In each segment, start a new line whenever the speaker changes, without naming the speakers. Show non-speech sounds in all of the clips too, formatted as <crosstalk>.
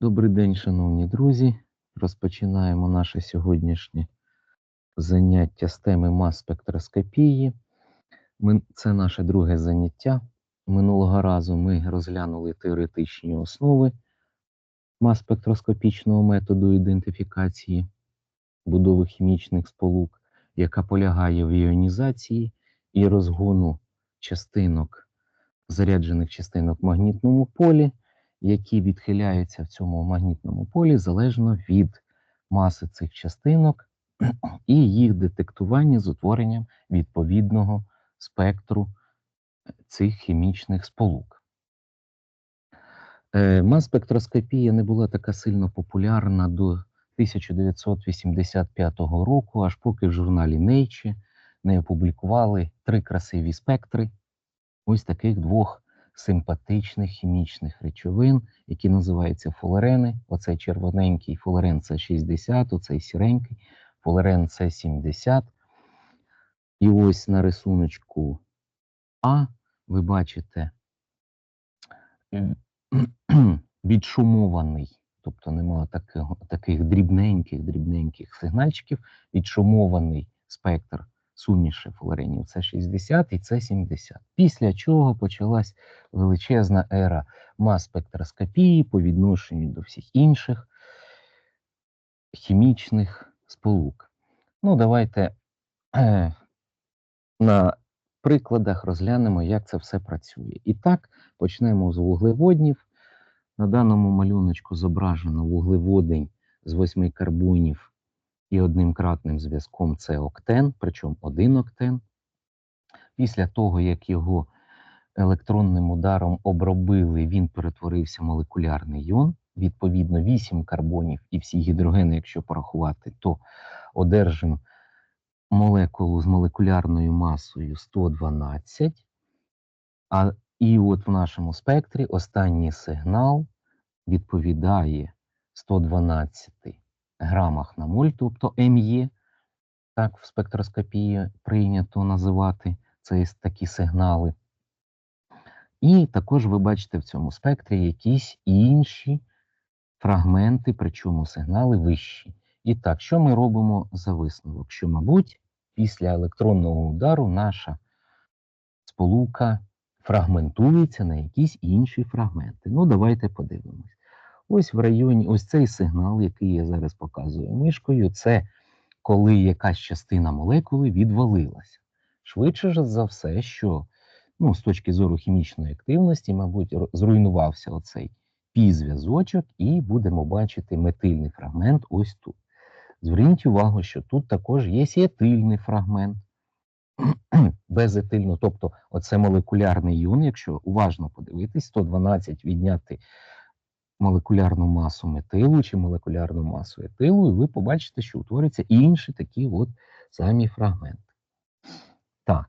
Добрий день, шановні друзі. Розпочинаємо наше сьогоднішнє заняття з теми мас-спектроскопії. Це наше друге заняття. Минулого разу ми розглянули теоретичні основи мас-спектроскопічного методу ідентифікації будови хімічних сполук, яка полягає в іонізації і розгону частинок, заряджених частинок в магнітному полі які відхиляються в цьому магнітному полі залежно від маси цих частинок і їх детектування з утворенням відповідного спектру цих хімічних сполук. Е, Мас-спектроскопія не була така сильно популярна до 1985 року, аж поки в журналі Nature не опублікували три красиві спектри ось таких двох симпатичних хімічних речовин, які називаються фулерени. Оцей червоненький фулерен це 60, оцей сіренький, фулерен це 70. І ось на рисуночку А ви бачите <clears throat> відшумований, тобто немає таких, таких дрібненьких дрібненьких сигнальчиків, відшумований спектр суміші флоренів. Це 60 і це 70. Після чого почалась величезна ера мас-спектроскопії по відношенню до всіх інших хімічних сполук. Ну, давайте е, <clears throat> на прикладах розглянемо, як це все працює. І так, почнемо з вуглеводнів. На даному малюночку зображено вуглеводень з восьми карбонів і одним кратним зв'язком це октен, причому один октен. Після того, як його електронним ударом обробили, він перетворився в молекулярний іон. Відповідно, 8 карбонів і всі гідрогени, якщо порахувати, то одержимо молекулу з молекулярною масою 112. А і от в нашому спектрі останній сигнал відповідає 112 грамах на моль, тобто МЄ, так в спектроскопії прийнято називати це такі сигнали. І також ви бачите в цьому спектрі якісь інші фрагменти, причому сигнали вищі. І так, що ми робимо за висновок? Що, мабуть, після електронного удару наша сполука фрагментується на якісь інші фрагменти. Ну, давайте подивимось. Ось в районі, ось цей сигнал, який я зараз показую мишкою, це коли якась частина молекули відвалилася. Швидше за все, що ну, з точки зору хімічної активності, мабуть, зруйнувався оцей пі-зв'язочок, і будемо бачити метильний фрагмент ось тут. Зверніть увагу, що тут також є і етильний фрагмент. <clears throat> Безетильно, тобто оце молекулярний іон, якщо уважно подивитись, 112 відняти молекулярну масу метилу чи молекулярну масу етилу, і ви побачите, що утворюються інші такі от самі фрагменти. Так.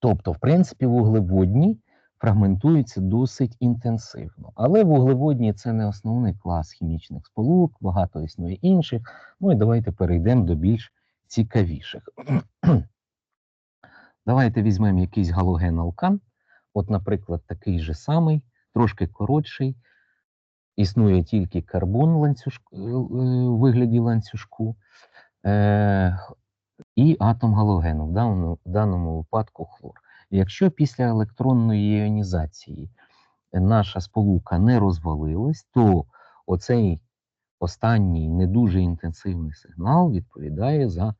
Тобто, в принципі, вуглеводні фрагментуються досить інтенсивно. Але вуглеводні це не основний клас хімічних сполук, багато існує інших. Ну і давайте перейдемо до більш цікавіших. <clears throat> Давайте візьмемо якийсь галоген алкан. От, наприклад, такий же самий, трошки коротший. Існує тільки карбон ланцюжку, е, у вигляді ланцюжку е, і атом галогену, в даному, в даному випадку хлор. Якщо після електронної іонізації наша сполука не розвалилась, то оцей останній не дуже інтенсивний сигнал відповідає за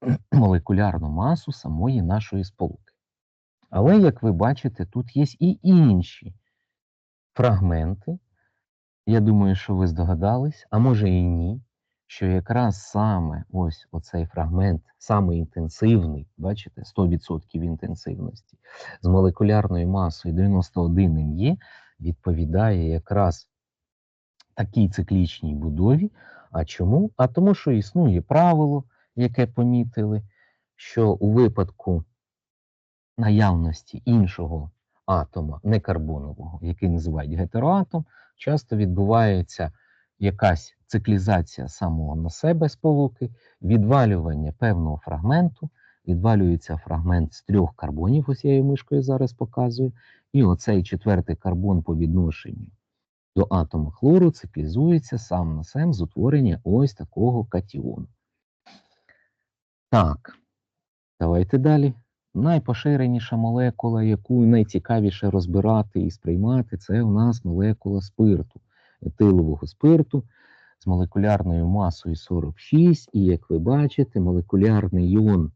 <clears throat> молекулярну масу самої нашої сполуки. Але, як ви бачите, тут є і інші фрагменти. Я думаю, що ви здогадались, а може і ні, що якраз саме ось оцей фрагмент, саме інтенсивний, бачите, 100% інтенсивності, з молекулярною масою 91 МЄ, відповідає якраз такій циклічній будові. А чому? А тому, що існує правило, яке помітили, що у випадку наявності іншого атома, не карбонового, який називають гетероатом, часто відбувається якась циклізація самого на себе сполуки, відвалювання певного фрагменту, відвалюється фрагмент з трьох карбонів, ось я її мишкою зараз показую, і оцей четвертий карбон по відношенню до атома хлору циклізується сам на сам з утворення ось такого катіону. Так, давайте далі. Найпоширеніша молекула, яку найцікавіше розбирати і сприймати, це у нас молекула спирту, етилового спирту з молекулярною масою 46. І, як ви бачите, молекулярний іон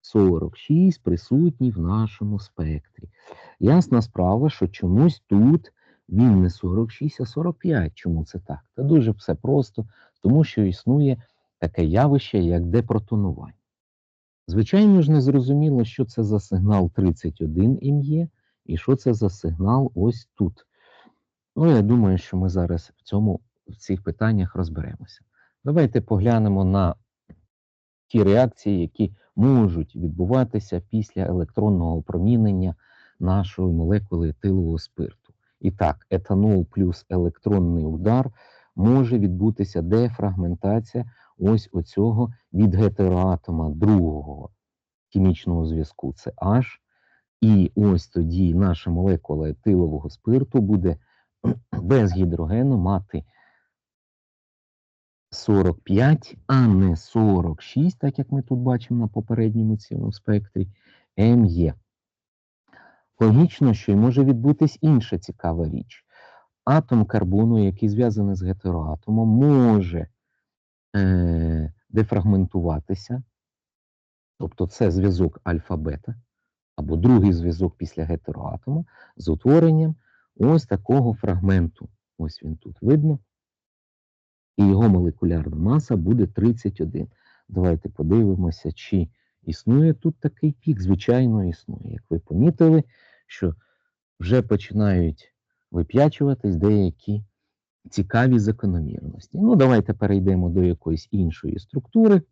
46 присутній в нашому спектрі. Ясна справа, що чомусь тут він не 46, а 45. Чому це так? Та дуже все просто, тому що існує таке явище, як депротонування. Звичайно ж, не зрозуміло, що це за сигнал 31 ім'є, і що це за сигнал ось тут. Ну, я думаю, що ми зараз в цьому в цих питаннях розберемося. Давайте поглянемо на ті реакції, які можуть відбуватися після електронного опромінення нашої молекули етилового спирту. І так, етанол плюс електронний удар може відбутися дефрагментація ось оцього від гетероатома другого хімічного зв'язку це H. І ось тоді наша молекула етилового спирту буде <clears throat> без гідрогену мати 45, а не 46, так як ми тут бачимо на попередньому цьому спектрі, МЄ. Логічно, що й може відбутись інша цікава річ. Атом карбону, який зв'язаний з гетероатомом, може е, дефрагментуватися, тобто це зв'язок альфа-бета, або другий зв'язок після гетероатома з утворенням ось такого фрагменту. Ось він тут видно. І його молекулярна маса буде 31. Давайте подивимося, чи існує тут такий пік. Звичайно, існує. Як ви помітили, що вже починають вип'ячуватись деякі цікаві закономірності. Ну, давайте перейдемо до якоїсь іншої структури.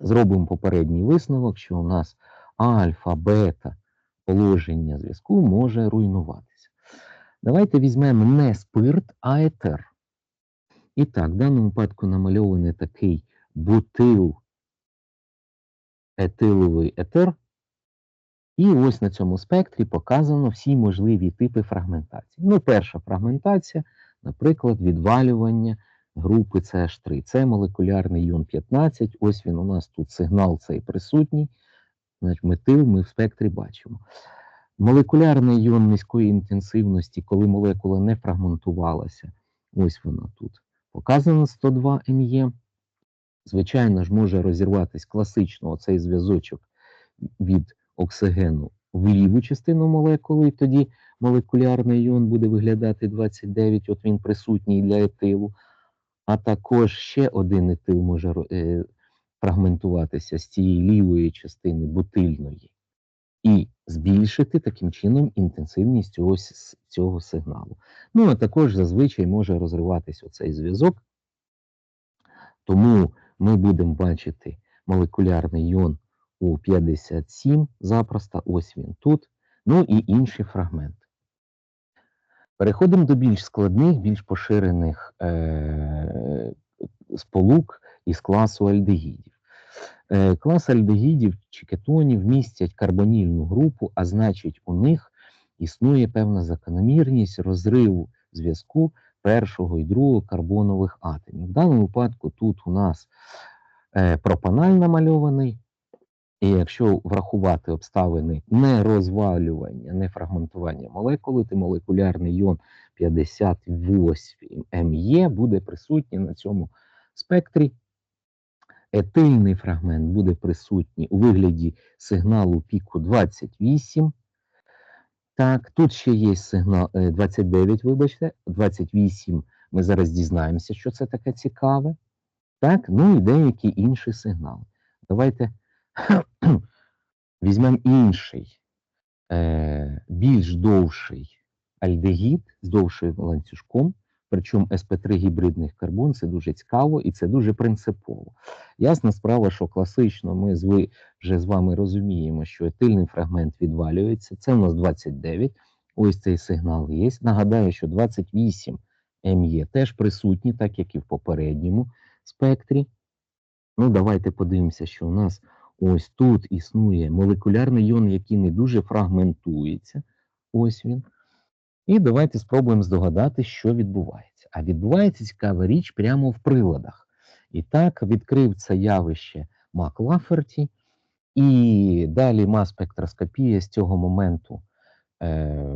Зробимо попередній висновок, що у нас альфа, бета положення зв'язку може руйнуватися. Давайте візьмемо не спирт, а етер. І так, в даному випадку намальований такий бутил етиловий етер. І ось на цьому спектрі показано всі можливі типи фрагментації. Ну, перша фрагментація, наприклад, відвалювання групи CH3. Це молекулярний іон 15. Ось він у нас тут сигнал цей присутній. Значить, Метил ми в спектрі бачимо. Молекулярний іон низької інтенсивності, коли молекула не фрагментувалася, ось вона тут показано 102 МЄ. Звичайно ж, може розірватися класично оцей зв'язочок від оксигену в ліву частину молекули, і тоді молекулярний іон буде виглядати 29, от він присутній для етилу. А також ще один етил може е, фрагментуватися з цієї лівої частини бутильної і збільшити таким чином інтенсивність ось цього сигналу. Ну, а також зазвичай може розриватися оцей зв'язок, тому ми будемо бачити молекулярний іон у 57 запросто, ось він тут, ну і інші фрагменти. Переходимо до більш складних, більш поширених е- сполук із класу альдегідів. Е клас альдегідів чи кетонів містять карбонільну групу, а значить, у них існує певна закономірність розриву зв'язку першого і другого карбонових атомів. В даному випадку тут у нас е пропаналь намальований, і якщо врахувати обставини не розвалювання, не фрагментування молекули, то молекулярний іон 58 МЄ буде присутній на цьому спектрі. Етильний фрагмент буде присутній у вигляді сигналу піку 28. Так, тут ще є сигнал 29, вибачте, 28. Ми зараз дізнаємося, що це таке цікаве. Так, ну і деякі інші сигнали. Давайте <clears throat> візьмемо інший, е, більш довший альдегід з довшим ланцюжком. Причому СП3 гібридних карбон це дуже цікаво і це дуже принципово. Ясна справа, що класично ми вже з вами розуміємо, що етильний фрагмент відвалюється. Це у нас 29. Ось цей сигнал є. Нагадаю, що 28 МЄ теж присутні, так як і в попередньому спектрі. Ну, давайте подивимося, що у нас ось тут існує молекулярний іон, який не дуже фрагментується. Ось він. І давайте спробуємо здогадати, що відбувається. А відбувається цікава річ прямо в приладах. І так відкрив це явище Мак Лаферті, і далі мас-спектроскопія з цього моменту, е,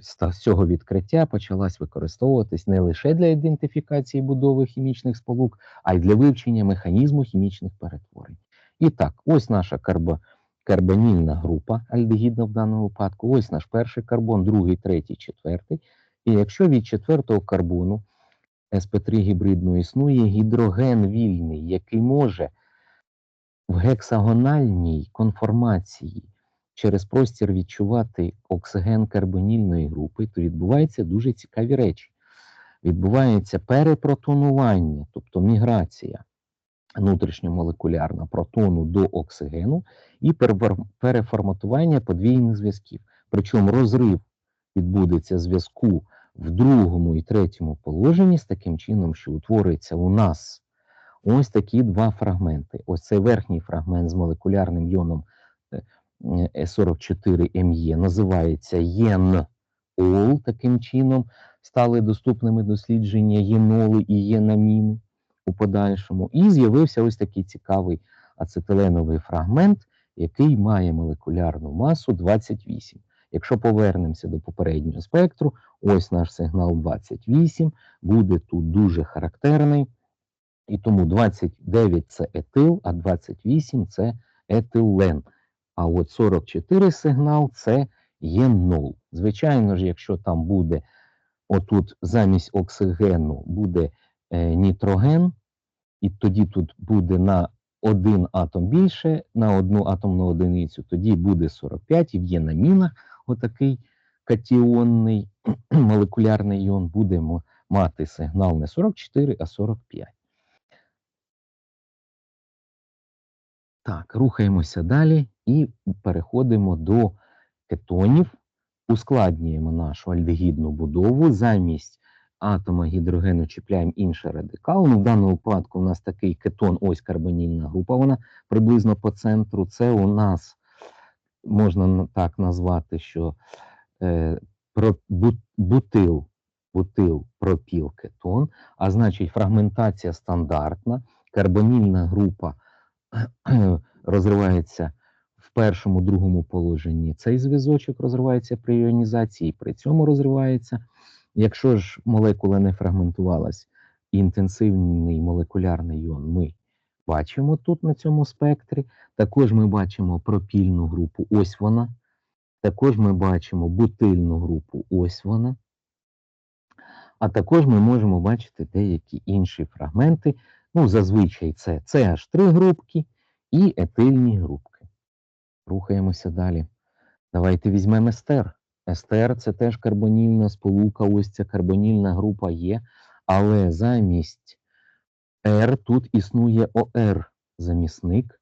з цього відкриття почалась використовуватись не лише для ідентифікації будови хімічних сполук, а й для вивчення механізму хімічних перетворень. І так, ось наша карбо, карбонільна група альдегідна в даному випадку. Ось наш перший карбон, другий, третій, четвертий. І якщо від четвертого карбону sp3 гібридну існує гідроген вільний, який може в гексагональній конформації через простір відчувати оксиген карбонільної групи, то відбуваються дуже цікаві речі. Відбувається перепротонування, тобто міграція внутрішньомолекулярна протону до оксигену і переформатування подвійних зв'язків. Причому розрив відбудеться зв'язку в другому і третьому положенні з таким чином, що утворюється у нас ось такі два фрагменти. Ось цей верхній фрагмент з молекулярним йоном е, 44 МЄ називається ЄН-ОЛ. Таким чином стали доступними дослідження єноли і єнаміни у подальшому. І з'явився ось такий цікавий ацетиленовий фрагмент, який має молекулярну масу 28. Якщо повернемося до попереднього спектру, ось наш сигнал 28 буде тут дуже характерний. І тому 29 це етил, а 28 це етилен. А от 44 сигнал це єнол. Звичайно ж, якщо там буде отут замість оксигену буде нітроген, і тоді тут буде на один атом більше, на одну атомну одиницю, тоді буде 45, і в єнамінах отакий катіонний <clears throat> молекулярний іон будемо мати сигнал не 44, а 45. Так, рухаємося далі і переходимо до кетонів. Ускладнюємо нашу альдегідну будову. Замість атома гідрогену чіпляємо інший радикал. Ну, в даному випадку у нас такий кетон, ось карбонільна група, вона приблизно по центру. Це у нас можна так назвати, що е, про, бу- бутил, бутил пропіл кетон, а значить фрагментація стандартна, карбонільна група <clears throat> розривається в першому, другому положенні. Цей зв'язочок розривається при іонізації, при цьому розривається. Якщо ж молекула не фрагментувалась, інтенсивний молекулярний іон ми бачимо тут на цьому спектрі. Також ми бачимо пропільну групу, ось вона. Також ми бачимо бутильну групу, ось вона. А також ми можемо бачити деякі інші фрагменти. Ну, зазвичай це CH3 групки і етильні групки. Рухаємося далі. Давайте візьмемо естер. Естер це теж карбонільна сполука, ось ця карбонільна група є, але замість R тут існує ОР замісник.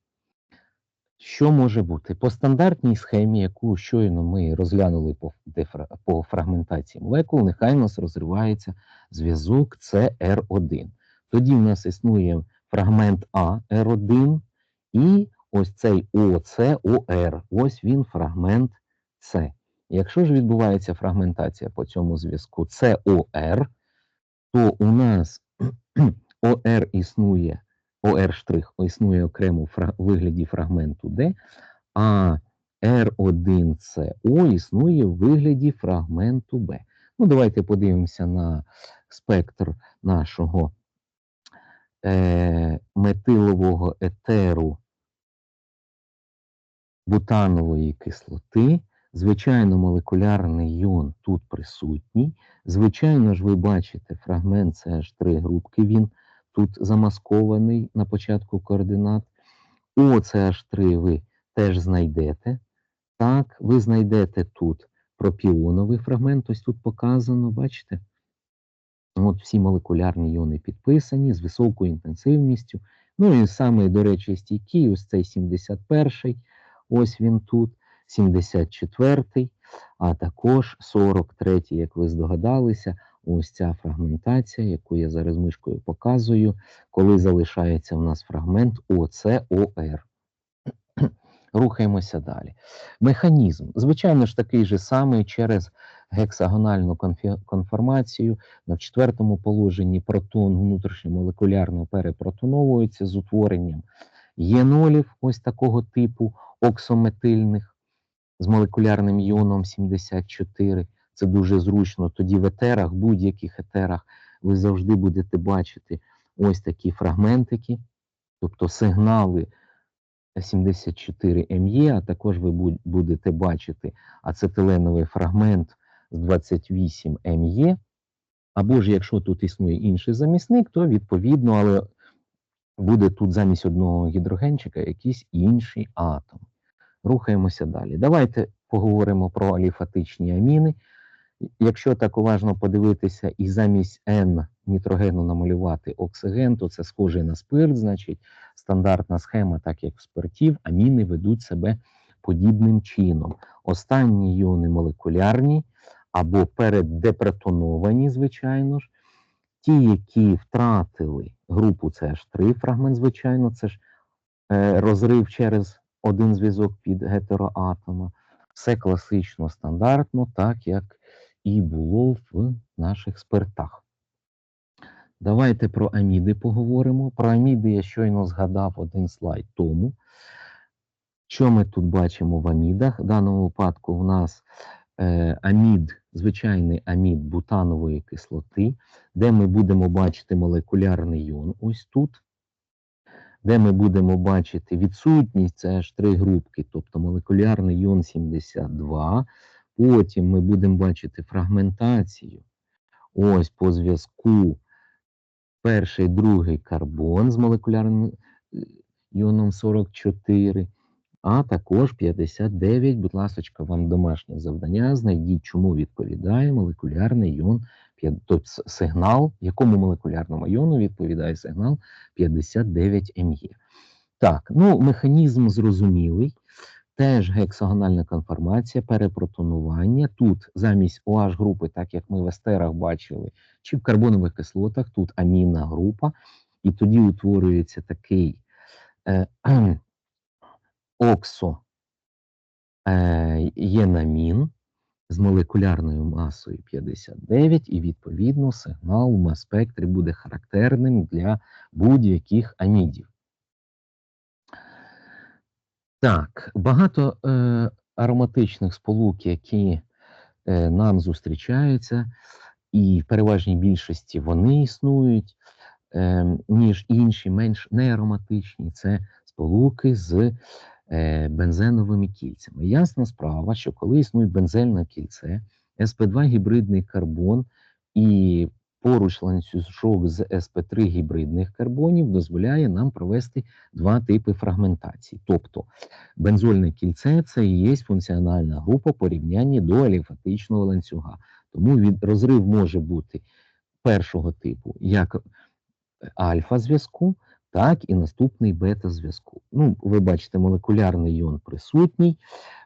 Що може бути? По стандартній схемі, яку щойно ми розглянули по, по фрагментації молекул, нехай у нас розривається зв'язок CR1. Тоді в нас існує фрагмент А R1 і ось цей ОЦОР. Ось він фрагмент С. Якщо ж відбувається фрагментація по цьому зв'язку COR, то у нас <clears throat> ОР існує, ОР існує окремо фра- вигляді фрагменту D, а R1CO існує в вигляді фрагменту B. Ну, давайте подивимося на спектр нашого е, метилового етеру бутанової кислоти. Звичайно, молекулярний іон тут присутній. Звичайно ж, ви бачите фрагмент CH3 групки, він тут замаскований на початку координат. О CH3 ви теж знайдете. Так, ви знайдете тут пропіоновий фрагмент, ось тут показано, бачите? От всі молекулярні іони підписані з високою інтенсивністю. Ну і саме, до речі, стійкий, ось цей 71-й, ось він тут, 74-й, а також 43-й, як ви здогадалися, ось ця фрагментація, яку я зараз мишкою показую, коли залишається в нас фрагмент ОЦОР. <clears throat> Рухаємося далі. Механізм, звичайно ж, такий же самий через гексагональну конформацію. На четвертому положенні протон внутрішньомолекулярно перепротоновується з утворенням єнолів ось такого типу оксометильних з молекулярним іоном 74. Це дуже зручно. Тоді в етерах, будь-яких етерах, ви завжди будете бачити ось такі фрагментики, тобто сигнали 74 МЄ, а також ви будете бачити ацетиленовий фрагмент з 28 МЄ. Або ж якщо тут існує інший замісник, то відповідно, але буде тут замість одного гідрогенчика якийсь інший атом. Рухаємося далі. Давайте поговоримо про аліфатичні аміни. Якщо так уважно подивитися і замість N нітрогену намалювати оксиген, то це схоже на спирт, значить стандартна схема, так як в спиртів, аміни ведуть себе подібним чином. Останні іони молекулярні або переддепротоновані, звичайно ж. Ті, які втратили групу CH3 фрагмент, звичайно, це ж е, розрив через один зв'язок під гетероатома. Все класично, стандартно, так як і було в наших спиртах. Давайте про аміди поговоримо. Про аміди я щойно згадав один слайд тому. Що ми тут бачимо в амідах? В даному випадку в нас е, амід, звичайний амід бутанової кислоти, де ми будемо бачити молекулярний іон ось тут, де ми будемо бачити відсутність CH3 групки, тобто молекулярний іон 72. Потім ми будемо бачити фрагментацію. Ось по зв'язку перший, другий карбон з молекулярним е, іоном 44, а також 59. Будь ласка, вам домашнє завдання. Знайдіть, чому відповідає молекулярний п'ят- тобто сигнал, якому молекулярному іону відповідає сигнал 59 МЄ. Так, ну механізм зрозумілий. Теж гексагональна конформація, перепротонування. Тут замість OH групи, так як ми в естерах бачили, чи в карбонових кислотах, тут амінна група, і тоді утворюється такий е, кхм, оксо е, єнамін з молекулярною масою 59, і відповідно сигнал в мас-спектрі буде характерним для будь-яких амідів. Так, багато е, ароматичних сполук, які е, нам зустрічаються, і в переважній більшості вони існують, е, ніж інші, менш неароматичні. Це сполуки з бензеновими кільцями. Ясна справа, що коли існує бензельне кільце, СП2 гібридний карбон і поруч ланцюжок з СП3 гібридних карбонів дозволяє нам провести два типи фрагментації. Тобто бензольне кільце це і є функціональна група порівняння до аліфатичного ланцюга. Тому від розрив може бути першого типу як альфа-зв'язку, так і наступний бета-зв'язку. Ну, ви бачите, молекулярний іон присутній,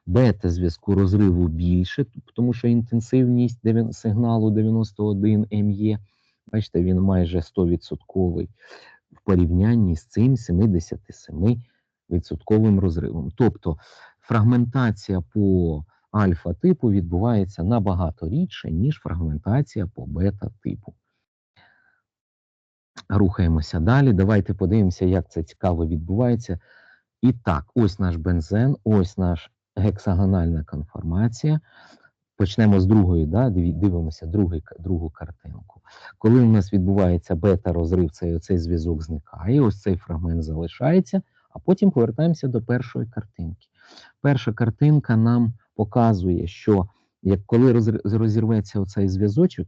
бета-зв'язку розриву більше, тому що інтенсивність сигналу 91 МЄ, бачите, він майже 100% в порівнянні з цим 77% розривом. Тобто фрагментація по альфа-типу відбувається набагато рідше, ніж фрагментація по бета-типу. Рухаємося далі. Давайте подивимося, як це цікаво відбувається. І так, ось наш бензен, ось наш гексагональна конформація. Почнемо з другої, да? дивимося другий, другу картинку. Коли у нас відбувається бета-розрив, цей, оцей зв'язок зникає, ось цей фрагмент залишається, а потім повертаємося до першої картинки. Перша картинка нам показує, що як коли розірветься оцей зв'язочок,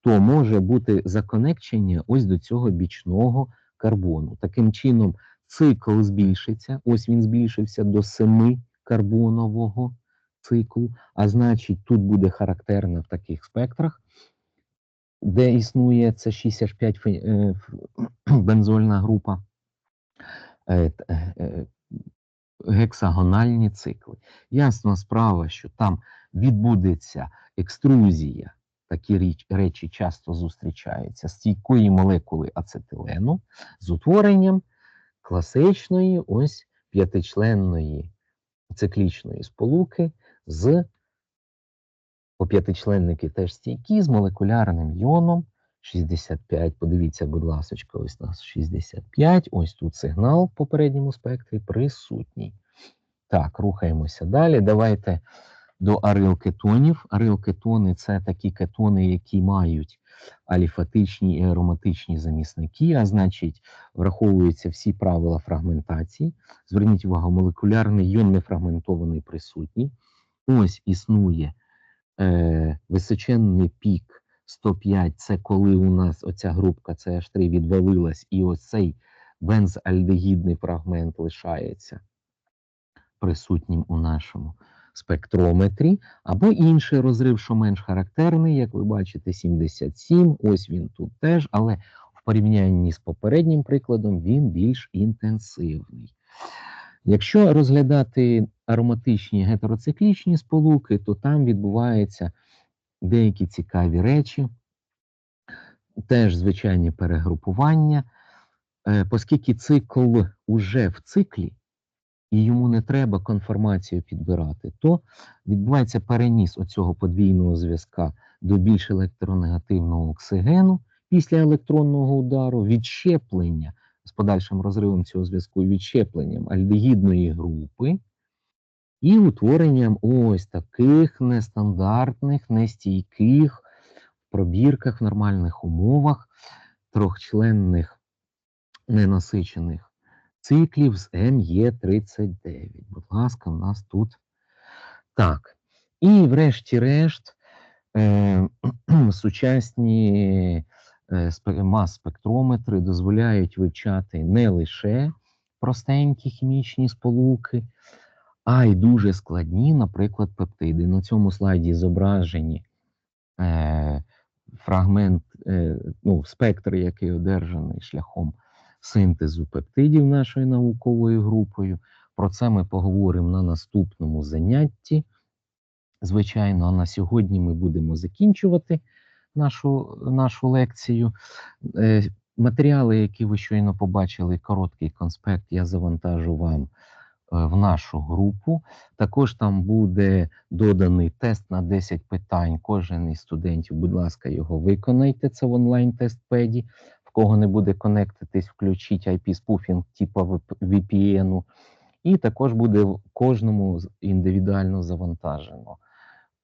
то може бути законекчення ось до цього бічного карбону. Таким чином, цикл збільшиться. Ось він збільшився до 7 карбонового циклу, а значить, тут буде характерна в таких спектрах, де існує це 65 фе- е, <clears throat> бензольна група. е, е, Гексагональні цикли. Ясна справа, що там відбудеться екструзія такі річ, речі часто зустрічаються стійкої молекули ацетилену з утворенням класичної ось п'ятичленної циклічної сполуки з п'ятичленники теж стійкі з молекулярним йоном 65. Подивіться, будь ласочка, ось нас 65. Ось тут сигнал в попередньому спектрі присутній. Так, рухаємося далі. Давайте до арилкетонів. Арилкетони це такі кетони, які мають аліфатичні і ароматичні замісники, а значить, враховуються всі правила фрагментації. Зверніть увагу, молекулярний йон не фрагментований присутній. Ось існує е, височенний пік 105 це коли у нас оця групка CH3 відвалилась, і ось цей бензальдегідний фрагмент лишається присутнім у нашому спектрометрі, або інший розрив, що менш характерний, як ви бачите, 77. Ось він тут теж, але в порівнянні з попереднім прикладом він більш інтенсивний. Якщо розглядати ароматичні гетероциклічні сполуки, то там відбуваються деякі цікаві речі, теж звичайні перегрупування, Е, оскільки цикл уже в циклі, і йому не треба конформацію підбирати, то відбувається переніс оцього подвійного зв'язка до більш електронегативного оксигену після електронного удару, відщеплення з подальшим розривом цього зв'язку, відщепленням альдегідної групи. І утворенням ось таких нестандартних, нестійких пробірках в нормальних умовах трьохчленних ненасичених циклів з МЄ39. Будь ласка, в нас тут так. І, врешті-решт, е, сучасні е, мас-спектрометри дозволяють вивчати не лише простенькі хімічні сполуки, а й дуже складні, наприклад, пептиди. На цьому слайді зображені е, фрагмент, е, ну, спектр, який одержаний шляхом синтезу пептидів нашою науковою групою. Про це ми поговоримо на наступному занятті. Звичайно, а на сьогодні ми будемо закінчувати нашу нашу лекцію. Е, Матеріали, які ви щойно побачили, короткий конспект, я завантажу вам е, в нашу групу. Також там буде доданий тест на 10 питань. Кожен із студентів, будь ласка, його виконайте. Це в онлайн-тестпеді кого не буде конектитись, включіть IP-спуфінг типу VPN, і також буде кожному індивідуально завантажено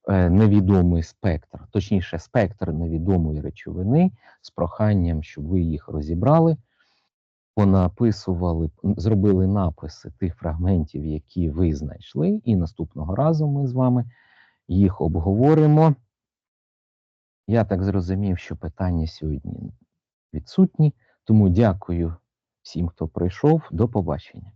е, невідомий спектр, точніше, спектр невідомої речовини з проханням, щоб ви їх розібрали, понаписували, зробили написи тих фрагментів, які ви знайшли, і наступного разу ми з вами їх обговоримо. Я так зрозумів, що питання сьогодні відсутні. Тому дякую всім, хто прийшов. До побачення.